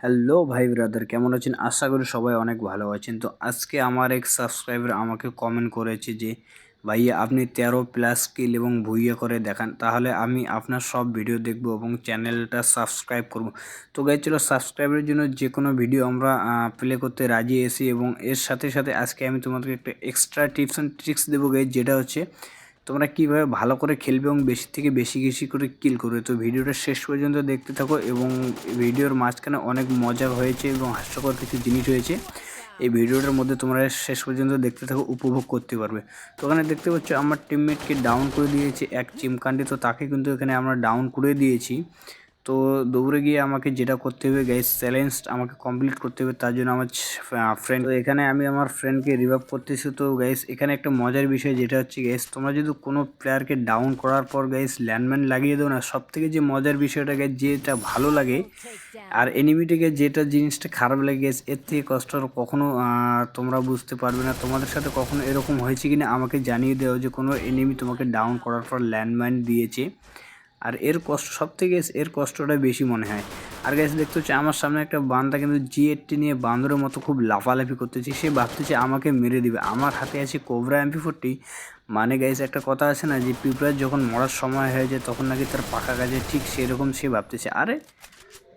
Hello ভাই brother কেমন আছেন? আশা করি সবাই অনেক ভালো আছেন। তো আজকে আমার এক সাবস্ক্রাইবার আমাকে কমেন্ট করেছে যে, ভাইয়া, আপনি তেরো প্লাস কিল এবং ভুইয়া করে দেখান, তাহলে আমি আপনার সব ভিডিও দেখব এবং চ্যানেলটা সাবস্ক্রাইব করব। তো গাই চলো সাবস্ক্রাইবের জন্য যে কোনো ভিডিও আমরা প্লে করতে রাজি এসি এবং এর সাথে সাথে আজকে আমি তোমাদেরকে একটা এক্সট্রা টিপস অ্যান্ড ট্রিক্স দেবো গাই যেটা হচ্ছে তোমরা কীভাবে ভালো করে খেলবে এবং বেশি থেকে বেশি বেশি করে কিল করবে? তো ভিডিওটা শেষ পর্যন্ত দেখতে থাকো এবং ভিডিওর মাঝখানে অনেক মজা হয়েছে এবং হাস্যকর কিছু জিনিস হয়েছে। এই ভিডিওটার মধ্যে তোমরা শেষ পর্যন্ত দেখতে থাকো, উপভোগ করতে পারবে। তো ওখানে দেখতে পাচ্ছ, আমার টিমমেটকে ডাউন করে দিয়েছে এক চিমকান্ডি তো তাকে কিন্তু এখানে আমরা ডাউন করে দিয়েছি। তো দৌড়ে গিয়ে আমাকে যেটা করতে হবে গাইস চ্যালেঞ্জ আমাকে কমপ্লিট করতে হবে, তার জন্য আমার ফ্রেন্ড তো এখানে আমি আমার ফ্রেন্ডকে রিভাইভ করতেছি। তো গাইস এখানে একটা মজার বিষয় যেটা হচ্ছে গাইস তোমরা যদি কোনো প্লেয়ারকে ডাউন করার পর গাইস ল্যান্ডম্যান লাগিয়ে দাও না সব থেকে যে মজার বিষয়টা গাইস যেটা ভালো লাগে, আর এনিমিটিকে যেটা জিনিসটা খারাপ লাগে গ্যাস এর থেকে কষ্ট কখনো তোমরা বুঝতে পারবে না। তোমাদের সাথে কখনো এরকম হয়েছে কিনা, আমাকে জানিয়ে দেওয়া যে কোনো এনিমি তোমাকে ডাউন করার পর ল্যান্ডম্যান দিয়েছে। আর এর কষ্ট সব থেকে এর কষ্টটা বেশি মনে হয়। আর গ্যাস দেখতে হচ্ছে আমার সামনে একটা বান্দা কিন্তু জি এইটটি নিয়ে বান্দরের মতো খুব লাফালাফি করতেছে। সে ভাবতেছে আমাকে মেরে দিবে। আমার হাতে আছে কোবরা এমপি ফোরটি মানে গাইস একটা কথা আছে না যে পিঁপড়ার যখন মরার সময় হয়ে যায়, তখন নাকি তার পাকা কাজে ঠিক সেরকম সে ভাবতেছে। আরে,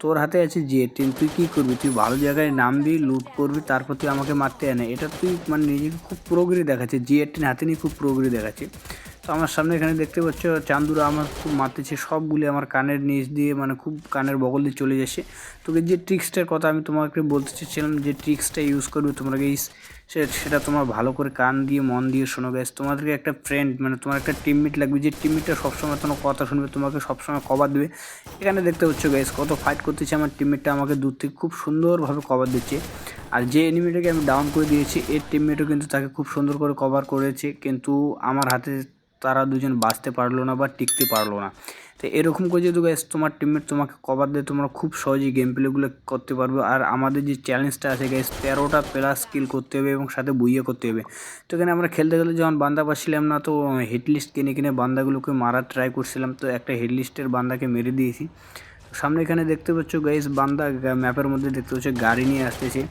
তোর হাতে আছে জি এইটিন তুই কী করবি? তুই ভালো জায়গায় নামবি লুট করবি, তারপর তুই আমাকে মারতে আনে এটা তুই মানে নিজেকে খুব প্রোগ্রি দেখাচ্ছে। জি এইটিন হাতে নিয়ে খুব প্রোগ্রি দেখাচ্ছে। তো আমার সামনে এখানে দেখতে পাচ্ছ চান্দুরা আমার খুব মারতেছে, সবগুলি আমার কানের নিচ দিয়ে মানে খুব কানের বগল দিয়ে চলে যাচ্ছে। তোকে যে ট্রিক্সটার কথা আমি তোমাকে বলতে চেয়েছিলাম, যে ট্রিক্সটা ইউজ করবে তোমরা গেস সেটা তোমার ভালো করে কান দিয়ে, মন দিয়ে শোনো গেস তোমাদেরকে একটা ফ্রেন্ড মানে তোমার একটা টিমমেট লাগবে, যে টিমমেটটা সবসময় তোমার কথা শুনবে, তোমাকে সবসময় কভার দেবে। এখানে দেখতে পাচ্ছ গেস কত ফাইট করতেছে আমার টিমমেটটা আমাকে দূর থেকে খুব সুন্দরভাবে কভার দিচ্ছে। আর যে এনিমিটাকে আমি ডাউন করে দিয়েছি, এর টিমমেটও কিন্তু তাকে খুব সুন্দর করে কভার করেছে, কিন্তু আমার হাতে তারা দুজন বাঁচতে পারল না বা টিকতে পারল না। তো এরকম করে যদি গ্যাস তোমার টিমমেট তোমাকে কভার দেয়, তোমরা খুব সহজেই গেম প্লেগুলো করতে পারবে। আর আমাদের যে চ্যালেঞ্জটা আছে গ্যাস তেরোটা প্লাস স্কিল করতে হবে এবং সাথে বইয়ে করতে হবে। তো এখানে আমরা খেলতে গেলে যখন বান্দা পাচ্ছিলাম না, তো হেডলিস্ট কিনে কিনে বান্দাগুলোকে মারার ট্রাই করছিলাম। তো একটা হেডলিস্টের বান্দাকে মেরে দিয়েছি। সামনে এখানে দেখতে পাচ্ছ গাইস বান্দা ম্যাপের মধ্যে দেখতে পাচ্ছ গাড়ি নিয়ে আসতেছে।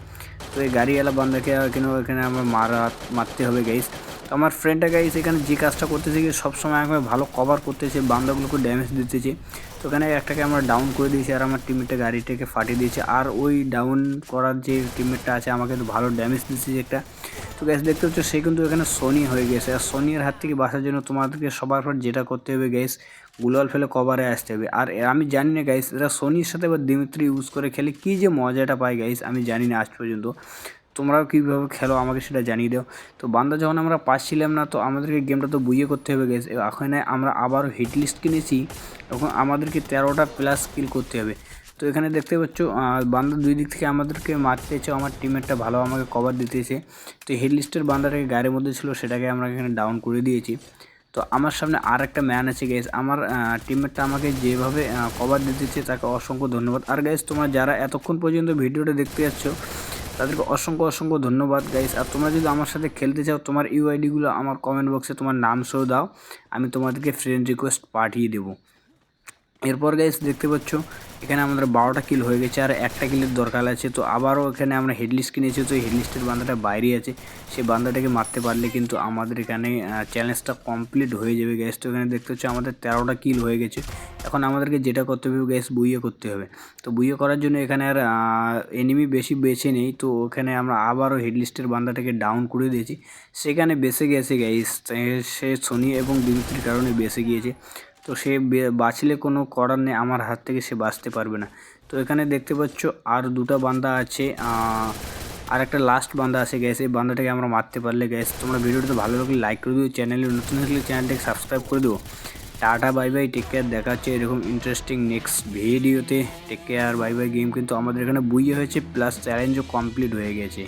তো এই গাড়িওয়ালা বান্দাকে এখানে এখানে আমার মারা, মারতে হবে গাইস তো আমার ফ্রেন্ডটা গাইস এখানে যে কাজটা করতেছে কি, সবসময় আমাকে ভালো কভার করতেছে, বান্দাগুলোকে ড্যামেজ দিতেছে। তো এখানে একটাকে আমরা ডাউন করে দিয়েছি আর আমার টিমমেটটা গাড়িটাকে ফাটিয়ে দিয়েছে। আর ওই ডাউন করার যে টিমমেটটা আছে, আমাকে তো ভালো ড্যামেজ দিচ্ছে একটা। তো গ্যাস দেখতে হচ্ছে সে কিন্তু এখানে সোনি হয়ে গেছে। আর সোনির হাত থেকে বাঁচার জন্য তোমাদেরকে সবার পর যেটা করতে হবে গ্যাস গুলাল ফেলে কভারে আসতে হবে। আর আমি জানি না গাইস এরা সোনির সাথে বা দিমিত্রি ইউজ করে খেলে কী যে মজাটা পায় গাইস আমি জানি না আজ পর্যন্ত। তোমরাও কীভাবে খেলো আমাকে সেটা জানিয়ে দাও। তো বান্দা যখন আমরা পাচ্ছিলাম না, তো আমাদেরকে গেমটা তো বুঝিয়ে করতে হবে গেছে এখানে আমরা আবারও হিট লিস্ট কিনেছি এখন আমাদেরকে তেরোটা প্লাস কিল করতে হবে। তো এখানে দেখতে পাচ্ছ বান্দা দুই দিক থেকে আমাদেরকে মারতে এসে আমার টিমেরটা ভালো আমাকে কভার দিতেছে তো হেড লিস্টের বান্দাটাকে গাড়ির মধ্যে ছিল সেটাকে আমরা এখানে ডাউন করে দিয়েছি। তো আমার সামনে আর একটা ম্যান আছে গেস আমার টিমমেটটা আমাকে যেভাবে কভার দিতেছে তাকে অসংখ্য ধন্যবাদ। আর গাইস তোমরা যারা এতক্ষণ পর্যন্ত ভিডিওটা দেখতে যাচ্ছ তাদেরকে অসংখ্য অসংখ্য ধন্যবাদ গাইস আর তোমরা যদি আমার সাথে খেলতে চাও, তোমার ইউআইডিগুলো আমার কমেন্ট বক্সে তোমার নাম সহ দাও, আমি তোমাদেরকে ফ্রেন্ড রিকোয়েস্ট পাঠিয়ে দেবো। এরপর গাইস দেখতে পাচ্ছ, এখানে আমাদের বারোটা কিল হয়ে গেছে আর একটা কিলের দরকার আছে। তো আবারও এখানে আমরা হেডলিস্ট কিনেছি, তো হেডলিস্টের বান্দাটা বাইরে আছে। সেই বান্দাটাকে মারতে পারলে কিন্তু আমাদের এখানে চ্যালেঞ্জটা কমপ্লিট হয়ে যাবে গ্যাস তো এখানে দেখতে হচ্ছে আমাদের তেরোটা কিল হয়ে গেছে। এখন আমাদেরকে যেটা করতে হবে গ্যাস বুইয়ে করতে হবে। তো বুইয়ে করার জন্য এখানে আর এনিমি বেশি বেছে নেই। তো ওখানে আমরা আবারও হেডলিস্টের বান্দাটাকে ডাউন করে দিয়েছি। সেখানে বেসে গেছে গ্যাস সে সোনি এবং দিমিত্রির কারণে বেসে গিয়েছে। তো সে বাঁচলে কোনো করার নেই, আমার হাত থেকে সে বাঁচতে পারবে না। তো এখানে দেখতে পাচ্ছ, আর দুটো বান্দা আছে আর একটা লাস্ট বান্দা আছে গ্যাস এই বান্দাটাকে আমরা মারতে পারলে গ্যাস তোমরা ভিডিওটা ভালো লাগলে লাইক করে দিও চ্যানেলে নতুন থাকলে চ্যানেলটাকে সাবস্ক্রাইব করে দেবো tata bye bye take care দেখা হচ্ছে এরকম ইন্টারেস্টিং নেক্সট ভিডিওতে take care bye bye game কিন্তু আমাদের এখানে বুইয়ে হয়েছে প্লাস চ্যালেঞ্জও কমপ্লিট হয়ে গেছে।